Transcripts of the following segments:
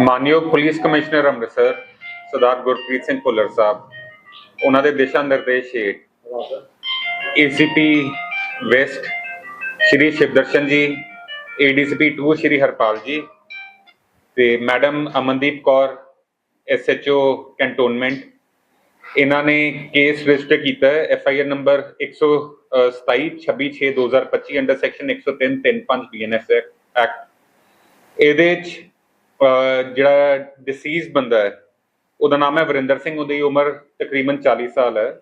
ਮਾਨਯੋਗ police commissioner Amritsar, Sardar Gurpreet Singh Bhullar Sahib, ਉਹਨਾਂ ਦੇ ਦਿਸ਼ਾ ਨਿਰਦੇਸ਼ ਹੇਠ ਏਸੀਪੀ ਵੈਸਟ ਸ਼੍ਰੀ ਸ਼ਿਵਦਰਸ਼ਨ ਜੀ ਏਡੀਸੀਪੀ 2 ਸ਼੍ਰੀ ਹਰਪਾਲ ਜੀ ਤੇ madam Amandeep Kaur SHO cantonment ਇਹਨਾਂ ਨੇ ਕੇਸ ਰਜਿਸਟਰ ਕੀਤਾ ਹੈ F I R number 127 26 2025 under section 103 35 BNS act ਇਹਦੇ ਚ ਜਿਹੜਾ ਡਿਸੀਜ਼ ਬੰਦਾ ਹੈ ਉਹਦਾ ਨਾਮ ਹੈ ਵਰਿੰਦਰ ਸਿੰਘ ਉਹਦੀ ਉਮਰ ਤਕਰੀਬਨ 40 ਸਾਲ ਹੈ।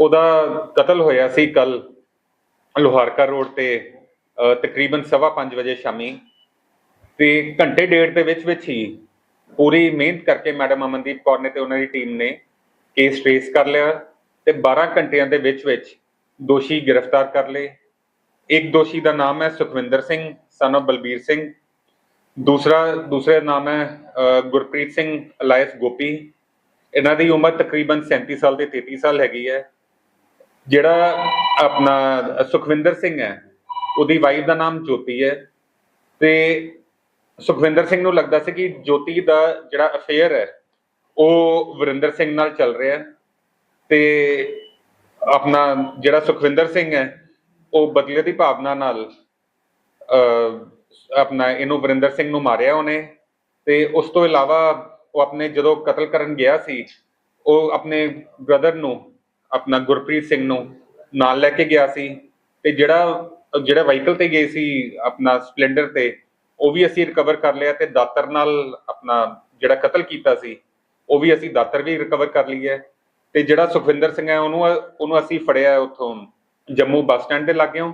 ਉਹਦਾ ਕਤਲ ਹੋਇਆ ਸੀ ਕੱਲ ਲੋਹਾਰਕਾ ਰੋਡ ਤੇ ਅਹ, ਤਕਰੀਬਨ 5:30 ਵਜੇ ਸ਼ਾਮੀ। ਤੇ ਘੰਟੇ ਡੇਢ ਦੇ ਵਿੱਚ ਵਿੱਚ ਹੀ ਪੂਰੀ ਮਿਹਨਤ ਕਰਕੇ ਮੈਡਮ ਅਮਨਦੀਪ ਕੌਰ ਨੇ ਤੇ ਉਹਨਾਂ ਦੀ ਟੀਮ ਨੇ ਕੇਸ ਟ੍ਰੇਸ ਕਰ ਲਿਆ ਤੇ 12 ਘੰਟਿਆਂ ਦੇ ਵਿੱਚ ਵਿੱਚ ਦੋਸ਼ੀ ਗ੍ਰਿਫਤਾਰ ਕਰ ਲਏ। ਇੱਕ ਦੋਸ਼ੀ ਦਾ ਨਾਮ ਹੈ ਸੁਖਵਿੰਦਰ ਸਿੰਘ ਸਨ of ਬਲਬੀਰ ਸਿੰਘ। ਦੂਸਰਾ ਦੂਸਰਾ ਨਾਮ ਹੈ ਗੁਰਪ੍ਰੀਤ ਸਿੰਘ ਅਲਾਇਸ ਗੋਪੀ। ਇਹਨਾਂ ਦੀ ਉਮਰ ਤਕਰੀਬਨ 37 ਸਾਲ ਤੇ 33 ਸਾਲ ਹੈਗੀ ਹੈ। ਜਿਹੜਾ ਆਪਣਾ ਸੁਖਵਿੰਦਰ ਸਿੰਘ ਹੈ, ਉਹਦੀ ਵਾਈਫ ਦਾ ਨਾਮ ਜੋਤੀ ਹੈ। ਤੇ ਸੁਖਵਿੰਦਰ ਸਿੰਘ ਨੂੰ ਲੱਗਦਾ ਸੀ ਕਿ ਜੋਤੀ ਦਾ ਜਿਹੜਾ ਅਫੇਅਰ ਹੈ, ਉਹ ਵਰਿੰਦਰ ਸਿੰਘ ਨਾਲ ਚੱਲ ਰਿਹਾ ਹੈ। ਤੇ ਆਪਣਾ ਜਿਹੜਾ ਸੁਖਵਿੰਦਰ ਸਿੰਘ ਹੈ, ਉਹ ਬਦਲੇ ਦੀ ਭਾਵਨਾ ਨਾਲ ਆਪਣਾ ਇਹਨੂੰ ਵਰਿੰਦਰ ਸਿੰਘ ਨੂੰ ਮਾਰਿਆ ਉਹਨੇ ਤੇ ਉਸ ਤੋਂ ਇਲਾਵਾ ਉਹ ਆਪਣੇ ਜਦੋਂ ਕਤਲ ਕਰਨ ਗਿਆ ਸੀ, ਉਹ ਆਪਣੇ ਬ੍ਰਦਰ ਨੂੰ, ਆਪਣਾ ਗੁਰਪ੍ਰੀਤ ਸਿੰਘ ਨੂੰ ਨਾਲ ਲੈ ਕੇ ਗਿਆ ਸੀ ਤੇ ਜਿਹੜਾ ਜਿਹੜਾ ਵਹੀਕਲ ਤੇ ਗਏ ਸੀ ਆਪਣਾ ਸਪਲੈਂਡਰ ਤੇ, ਉਹ ਵੀ ਅਸੀਂ ਰਿਕਵਰ ਕਰ ਲਿਆ ਤੇ ਦਾਤਰ ਨਾਲ ਆਪਣਾ ਜਿਹੜਾ ਕਤਲ ਕੀਤਾ ਸੀ, ਉਹ ਵੀ ਅਸੀਂ ਦਾਤਰ ਵੀ ਰਿਕਵਰ ਕਰ ਲਈ ਹੈ ਤੇ ਜਿਹੜਾ ਸੁਖਵਿੰਦਰ ਸਿੰਘ ਹੈ ਉਹਨੂੰ ਉਹਨੂੰ ਅਸੀਂ ਫੜਿਆ ਉੱਥੋਂ ਜੰਮੂ ਬੱਸ ਸਟੈਂਡ ਦੇ ਲਾਗਿਓਂ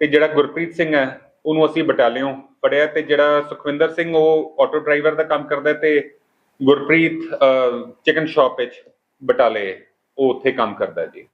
ਤੇ ਜਿਹੜਾ ਗੁਰਪ੍ਰੀਤ ਸਿੰਘ ਹੈ ਉਹਨੂੰ ਅਸੀਂ ਬਟਾਲਿਓਂ ਫੜਿਆ ਤੇ ਜਿਹੜਾ ਸੁਖਵਿੰਦਰ ਸਿੰਘ ਉਹ ਆਟੋ ਡਰਾਈਵਰ ਦਾ ਕੰਮ ਕਰਦਾ ਤੇ ਗੁਰਪ੍ਰੀਤ ਚਿਕਨ ਸ਼ਾਪ ਵਿੱਚ ਬਟਾਲੇ ਉਹ ਉੱਥੇ ਕੰਮ ਕਰਦਾ ਜੀ।